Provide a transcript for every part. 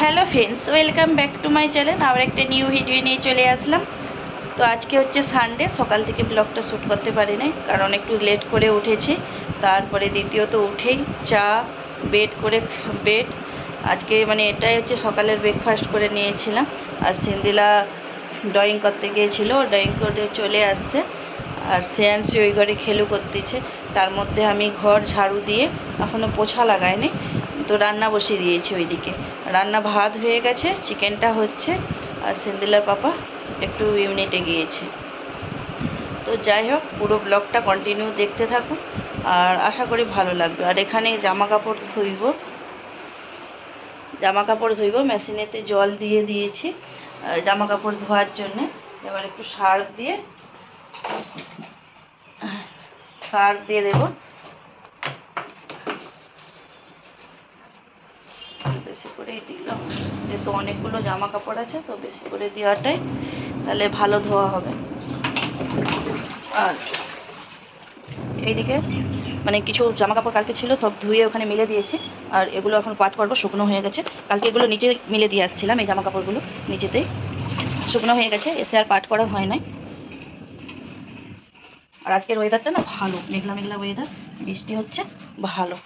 Hello friends, welcome back to my channel. আবার একটা new video নিয়ে চলে আসলাম। তো আজকে হচ্ছে সানডে সকাল থেকে ব্লগটা শ্যুট করতে পারি নাই, কারণ একটু লেট করে উঠেছি। তারপরে দ্বিতীয়ত উঠেই চা বেড করে বেড আজকে মানে এটাই হচ্ছে সকালের ব্রেকফাস্ট করে নিয়েছিলাম। আর সিন্দিলা ড্রয়িং করতে গিয়েছিল ড্রয়িং করে চলে আসছে। আর শ্রেয়াংশী ওই ঘরে খেলু করতেছে। তার মধ্যে আমি ঘর ঝাড়ু দিয়ে এখনও পোছা লাগাইনি। তো রান্না বসিয়ে দিয়েছি ওইদিকে। রান্না ভাত হয়ে গেছে, চিকেনটা হচ্ছে, আর সিন্দিলার পাপা একটু ইউনিটে গিয়েছে। তো যাই হোক, পুরো ব্লগটা কন্টিনিউ দেখতে থাকুন, আর আশা করি ভালো লাগবে। আর এখানে জামা কাপড় ধুইব। জামা কাপড় ধুইব, মেশিনেতে জল দিয়ে দিয়েছি জামা কাপড় ধোয়ার জন্যে। এবার একটু সার্ফ দিয়ে সার্ফ দিয়ে দেবো বেশি করেই দিলাম। যেহেতু অনেকগুলো জামা কাপড় আছে, তো বেশি করে দেওয়াটাই তাহলে ভালো ধোয়া হবে। আর এইদিকে মানে কিছু জামা কাপড় কালকে ছিল, সব ধুয়ে ওখানে মিলে দিয়েছি। আর এগুলো এখন পাট করব, শুকনো হয়ে গেছে। কালকে এগুলো নিচে মিলে দিয়ে আসছিলাম, এই জামা কাপড়গুলো নিচেতেই শুকনো হয়ে গেছে, এসে আর পাট করা হয় নাই। আর আজকের ওয়েদারটা না ভালো, মেঘলা মেঘলা ওয়েদার বৃষ্টি হচ্ছে, ভালো।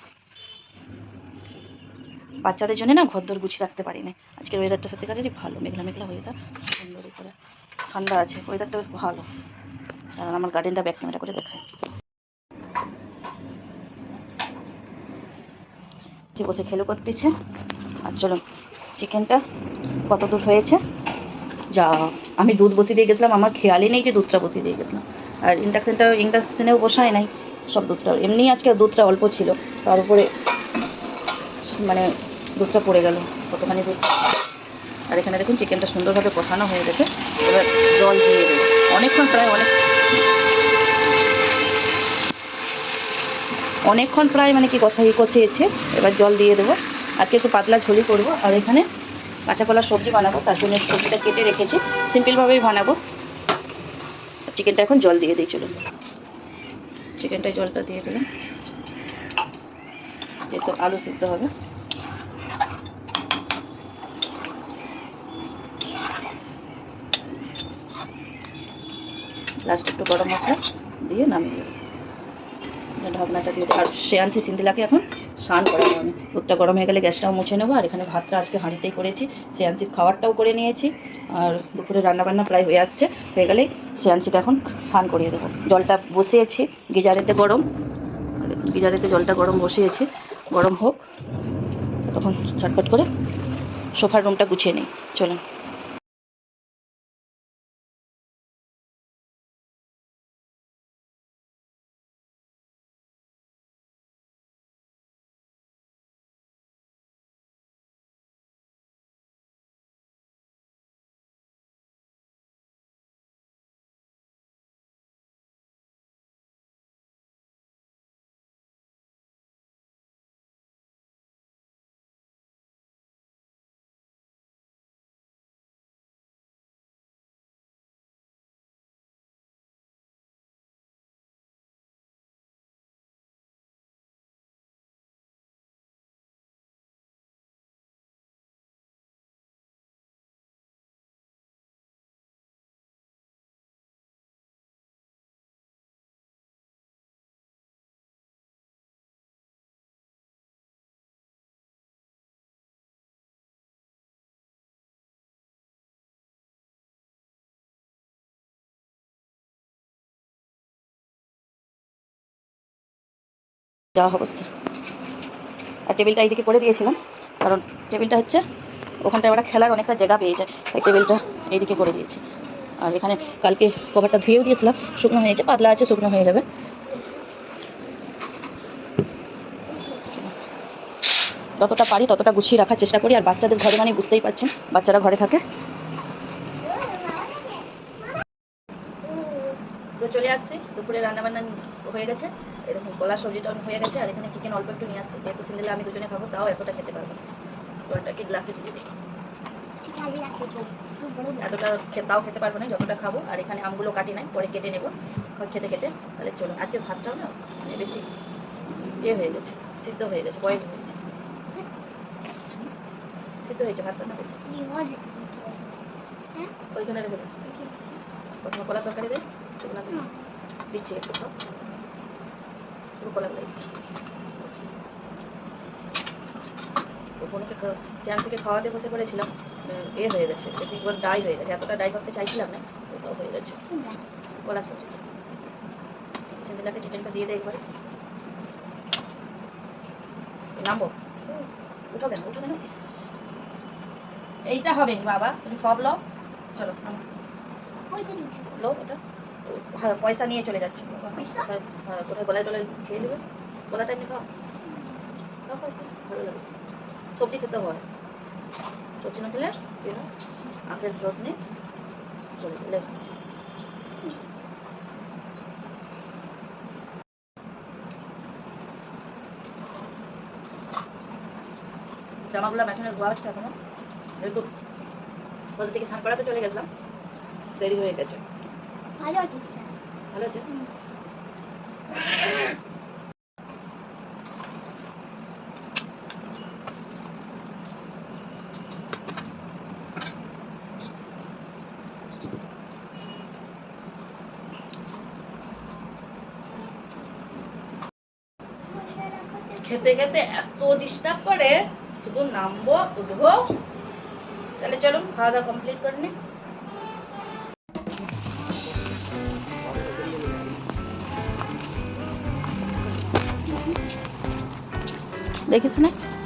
বাচ্চাদের জন্য না ঘরদোর গুছিয়ে রাখতে পারি না আজকের ওয়েদারটা সত্যিকারেরই ভালো, মেঘলা মেঘলা ওয়েদার সুন্দর করে ঠান্ডা আছে ওয়েদারটা বেশ ভালো। কারণ আমার গার্ডেনটা ব্যাক ক্যামেরা করে দেখায় যে বসে খেলো করতেছে। আর চলো চিকেনটা কত দূর হয়েছে? যা, আমি দুধ বসিয়ে দিয়ে গেছিলাম, আমার খেয়ালই নেই যে দুধটা বসিয়ে দিয়ে গেছিলাম। আর ইন্ডাকশানটা ইন্ডাকশানেও বসায় নাই, সব দুধটা। এমনি আজকে দুধটা অল্প ছিল, তার উপরে মানে দুধটা পড়ে গেল কতখানি দুধ। আর এখানে দেখুন চিকেনটা সুন্দরভাবে কষানো হয়ে গেছে। এবার জল দিয়ে দেবো। অনেকক্ষণ প্রায় অনেক অনেকক্ষণ প্রায় মানে কি কষাই কষিয়েছে। এবার জল দিয়ে দেবো। আজকে একটু পাতলা ঝোলি করব। আর এখানে কাঁচা কলার সবজি বানাবো। তার জন্য সবজিটা কেটে রেখেছি। সিম্পলভাবেই বানাবো। চিকেনটা এখন জল দিয়ে দিই, চলুন। চিকেনটায় জলটা দিয়ে দিলাম। যেহেতু আলু সিদ্ধ হবে। লাস্ট একটু গরম মশলা দিয়ে নামিয়ে দেবো ঢাকনাটা দিয়ে। আর শ্রেয়াংশী সিন্দিলাকে এখন, স্নান করাবো আমি। দুধটা গরম হয়ে গেলে গ্যাসটাও মুছে নেব, আর এখানে ভাতটা আজকে হাঁড়িতেই করেছি। শ্রেয়াংশীর খাবারটাও করে নিয়েছি, আর দুপুরে রান্নাবান্না প্রায় হয়ে আসছে। হয়ে গেলেই শ্রেয়াংশীকে এখন স্নান করিয়ে দেবো। জলটা বসিয়েছি, গিজারেতে গরম। দেখুন, গিজারেতে জলটা গরম বসিয়েছি। গরম হোক, তখন ঝটপট করে সোফার রুমটা গুছিয়ে নিই। চলুন। যা অবস্থা। আর টেবিলটা এইদিকে করে দিয়েছিলাম, কারণ টেবিলটা হচ্ছে, ওখানটায় ওরা খেলার অনেকটা জায়গা পেয়ে যায়, তাই টেবিলটা এইদিকে করে দিয়েছি। আর এখানে কালকে কভারটা ধুয়েও দিয়েছিলাম, শুকনো হয়েছে পাতলা আছে, শুকনো হয়ে যাবে। যতটা পারি ততটা গুছিয়ে রাখার চেষ্টা করি, আর বাচ্চাদের ঘরে মানে বুঝতেই পারছেন, বাচ্চারা ঘরে থাকে। তো চলে আসছি, দুপুরে রান্নাবান্না হয়ে গেছে। এরকম কলার সবজিটা হয়ে গেছে, আর এখানে চিকেন অল্প একটু নিয়ে আসছি, যেহেতু সিঙ্গেলে আমি দুজনে খাব, তাও এতটা খেতে পারব না। জলটাকে গ্লাসে দিয়ে দিই? এতটা তাও খেতে পারব না, যতটা খাব, আর এখানে আমগুলো কাটি নাই, পরে কেটে নেব খেতে খেতে। তাহলে চলো আজকে ভাতটাও না মানে বেশি ইয়ে হয়ে গেছে, সিদ্ধ হয়ে গেছে বয়েল হয়েছে সিদ্ধ হয়েছে ভাত রান্না করছে ওইখানে রেখে দাও প্রথমে কলা তরকারি দেয় সেগুলো দিচ্ছি একটু খাও একটু কলা দেয় বোনকে শ্যাম থেকে খাওয়াতে বসে পড়েছিলাম এ হয়ে গেছে বেশি একবার ডাই হয়ে গেছে। এতটা ডাই করতে চাইছিলাম না ওটাও হয়ে গেছে। কলা সস চিকেনটা দিয়ে দেয় একবারে। নামবো? উঠো কেন? উঠো কেন। এইটা হবে বাবা তুমি সব লও। চলো নামো। লো ওটা। হ্যাঁ পয়সা নিয়ে চলে যাচ্ছে? হ্যাঁ হ্যাঁ, কোথায় গলায় টলায় খেয়ে দেবে গলাটা এমনি খাও। ভালো লাগে। সবজি খেতে হয়। সবজি না খেলে আখের রস নিয়ে চলে গেলে জামাগুলো মেশিনে ধোয়া হচ্ছে এখনও। একটু থেকে স্নান করাতে চলে গেছিলাম। দেরি হয়ে গেছে। ভালো আছে ভালো আছে খেতে খেতে এত ডিস্টার্ব করে শুধু নামবো উঠবো তাহলে চলো খাওয়া দাওয়া কমপ্লিট করে নি?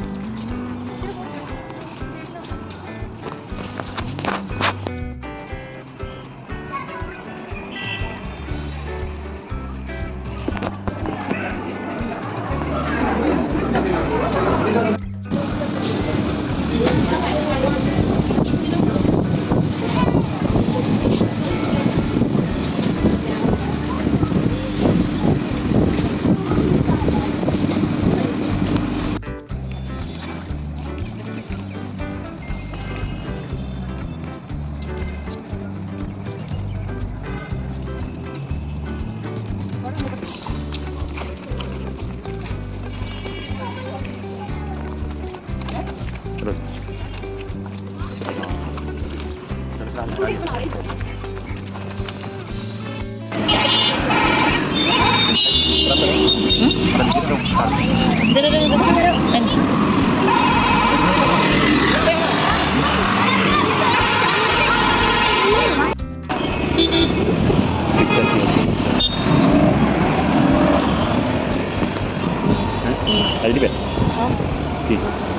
알리벳. 아, 어?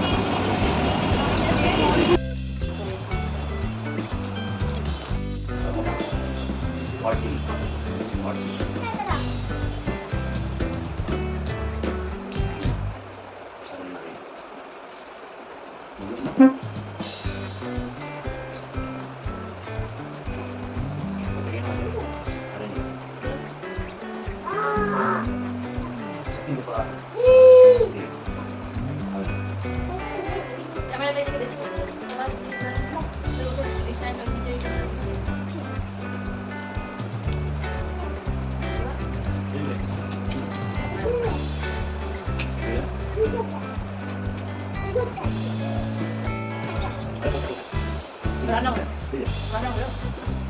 না আজ দিবে ঠিক রান্না করে রান্না করে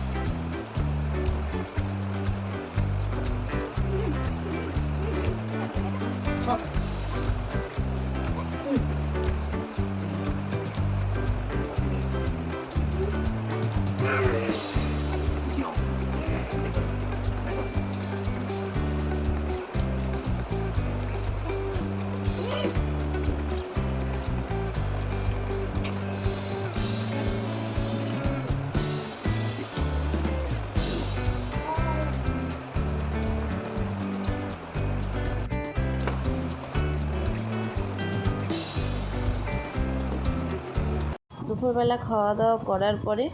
দুপুরবেলা খাওয়া দাওয়া করার পরে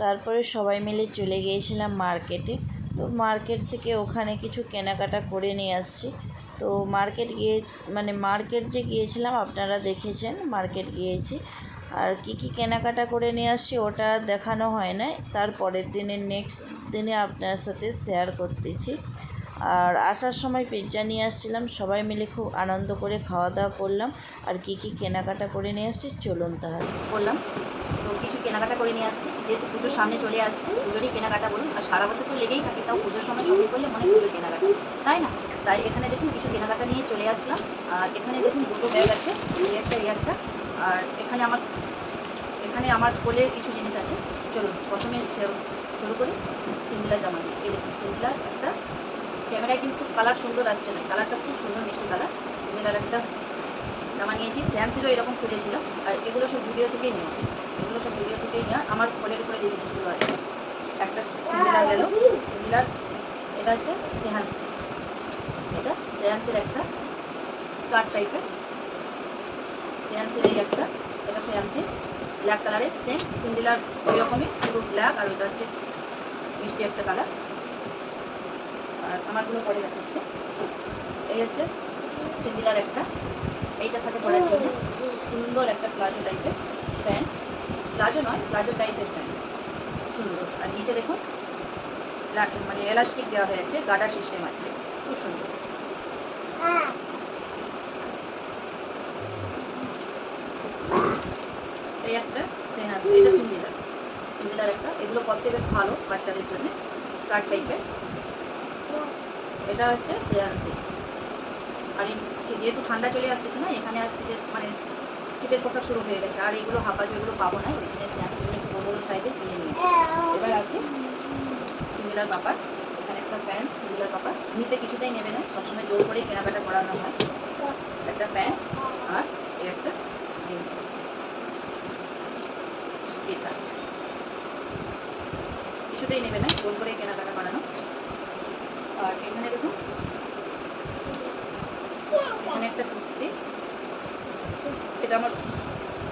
তারপরে সবাই মিলে চলে গিয়েছিলাম মার্কেটে। তো মার্কেট থেকে ওখানে কিছু কেনাকাটা করে নিয়ে আসছি। তো মার্কেট গিয়ে মানে মার্কেট যে গিয়েছিলাম, আপনারা দেখেছেন মার্কেট গিয়েছি। আর কি কি কেনাকাটা করে নিয়ে আসছি ওটা দেখানো হয় না তারপরের দিনে নেক্সট দিনে আপনার সাথে শেয়ার করতেছি। আর আসার সময় পিৎজা নিয়ে আসছিলাম। সবাই মিলে খুব আনন্দ করে খাওয়া দাওয়া করলাম। আর কি কি কেনাকাটা করে নিয়ে আসছি চলুন তাহলে। বললাম, তো কিছু কেনাকাটা করে নিয়ে আসছি। যেহেতু পুজোর সামনে চলে আসছে, পুজোরই কেনাকাটা বলুন। আর সারা বছর তো লেগেই থাকে, তাও পুজোর সময় শপিং করলে মনে পুজোর কেনাকাটা। তাই না? তাই এখানে দেখুন কিছু কেনাকাটা নিয়ে চলে আসলাম। আর এখানে দেখুন দুটো ব্যাগ আছে, এই একটা এই একটা। আর এখানে আমার এখানে আমার কোলে কিছু জিনিস আছে। চলুন, প্রথমে শুরু করি। সিন্দিলার জামা দিয়ে এই দেখুন সিন্দিলার একটা ক্যামেরায় কিন্তু কালার সুন্দর আসছে না। কালারটা খুব সুন্দর মিষ্টি কালার। সিন্দিলার একটা জামা নিয়েছি। স্যান্সিরও এরকম খুঁজেছিল। আর এগুলো সব জুডিও থেকেই নেওয়া। এগুলো সব জুডিও থেকেই নেওয়া। আমার ফলের উপরে যে জিনিসগুলো আছে, একটা সিন্দিলার গেল। সিন্দিলার এটা হচ্ছে সেহান্সি এটা সেহান্সির একটা স্কার্ট টাইপের সেহান্সির এই একটা, এটা সেহান্সি ব্ল্যাক কালারের সেম সিন্দিলার ওই রকমই ব্ল্যাক আর ওটা হচ্ছে মিষ্টি একটা কালার আর আমারগুলো পরে দেখাচ্ছে। এই হচ্ছে সিন্দিলার একটা। এইটার সাথে পরার জন্য সুন্দর একটা প্লাজো টাইপের প্যান্ট। প্লাজো নয় প্লাজো টাইপের প্যান্ট। সুন্দর। আর নিচে দেখুন মানে এলাস্টিক দেওয়া হয়েছে গার্ডার সিস্টেম আছে। খুব সুন্দর। এই একটা এটা সিন্দিলার সিন্দিলার একটা। এগুলো পরতে বেশ ভালো বাচ্চাদের জন্য। স্কার্ট টাইপের এটা হচ্ছে সেহান্সি আর যেহেতু ঠান্ডা চলে আসতেছে না, এখানে আর শীতের মানে শীতের পোশাক শুরু হয়ে গেছে। আর এগুলো হাফাজু এগুলো পাবো না ওই জন্য সেহান্সিগুলো একটু বড় বড় সাইজের কিনে নিয়েছি। এবার আছে সিঙ্গুলার পাপার। এখানে একটা প্যান্ট সিঙ্গুলার পাপার। নিতে কিছুতেই নেবে না, সবসময় জোর করেই কেনাকাটা করানো হয়। একটা প্যান্ট আর এই একটা কিছুতেই নেবে না, জোর আর এখানে দেখুন এখানে একটা কুর্তি এটা আমার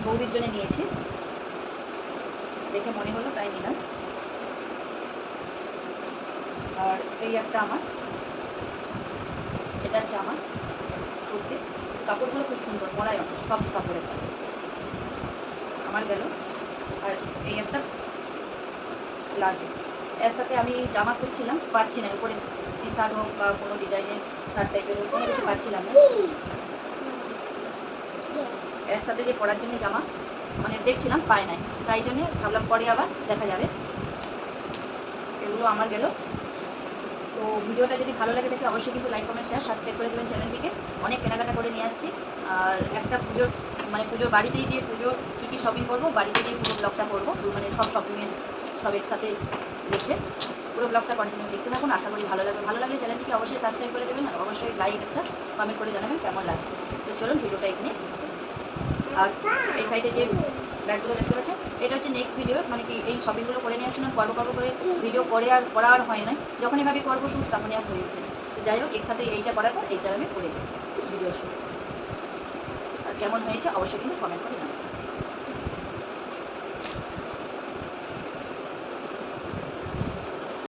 বৌদির জন্য নিয়েছি। দেখে মনে হলো, তাই নিলাম। আর এই একটা আমার। এটা আমার কুর্তি। কাপড়গুলো খুব সুন্দর মরায় সব কাপড়ের কাপড় আমার গেল। আর এই একটা প্লাজো। এর সাথে আমি জামা খুঁজছিলাম পাচ্ছি না, উপরে টি শার্ট হোক বা কোনো ডিজাইনের শার্ট টাইপের হোক, কোনো কিছু পাচ্ছিলাম না। এর সাথে যে পরার জন্য জামা মানে দেখছিলাম পাই নাই। তাই জন্যে ভাবলাম পরে আবার দেখা যাবে। এগুলো আমার গেল। তো ভিডিওটা যদি ভালো লাগে থাকে, অবশ্যই কিন্তু লাইক কমেন্ট শেয়ার সাবস্ক্রাইব করে দেবেন চ্যানেলটিকে। অনেক কেনাকাটা করে নিয়ে আসছি। আর একটা পুজোর মানে পুজোর বাড়িতেই যে পুজো, কী কী শপিং করব, বাড়িতে গিয়ে পুরো ব্লগটা করব মানে সব শপিংয়ের সব একসাথে দেখে পুরো ব্লগটা কন্টিনিউ দেখতে থাকুন। আশা করি ভালো লাগবে। ভালো লাগলে চ্যানেলটিকে অবশ্যই সাবস্ক্রাইব করে দেবেন অবশ্যই লাইক একটা কমেন্ট করে জানাবেন কেমন লাগছে। তো চলুন ভিডিওটা এখানে শেষ আর এই সাইডে যে ব্যাগগুলো দেখতে পাচ্ছেন, এটা হচ্ছে নেক্সট ভিডিও মানে কি এই শপিংগুলো করে নিয়ে আসছিলাম, পর্ব পর্ব করে ভিডিও করে আর করা আর হয় না যখনই ভাবি করব শুট তখনই আর হয়ে ওঠে তো যাই হোক, একসাথে এইটা করার পর এইটা আমি করে দিই ভিডিও শুট আর কেমন হয়েছে, অবশ্যই কিন্তু কমেন্ট করে জানাবেন।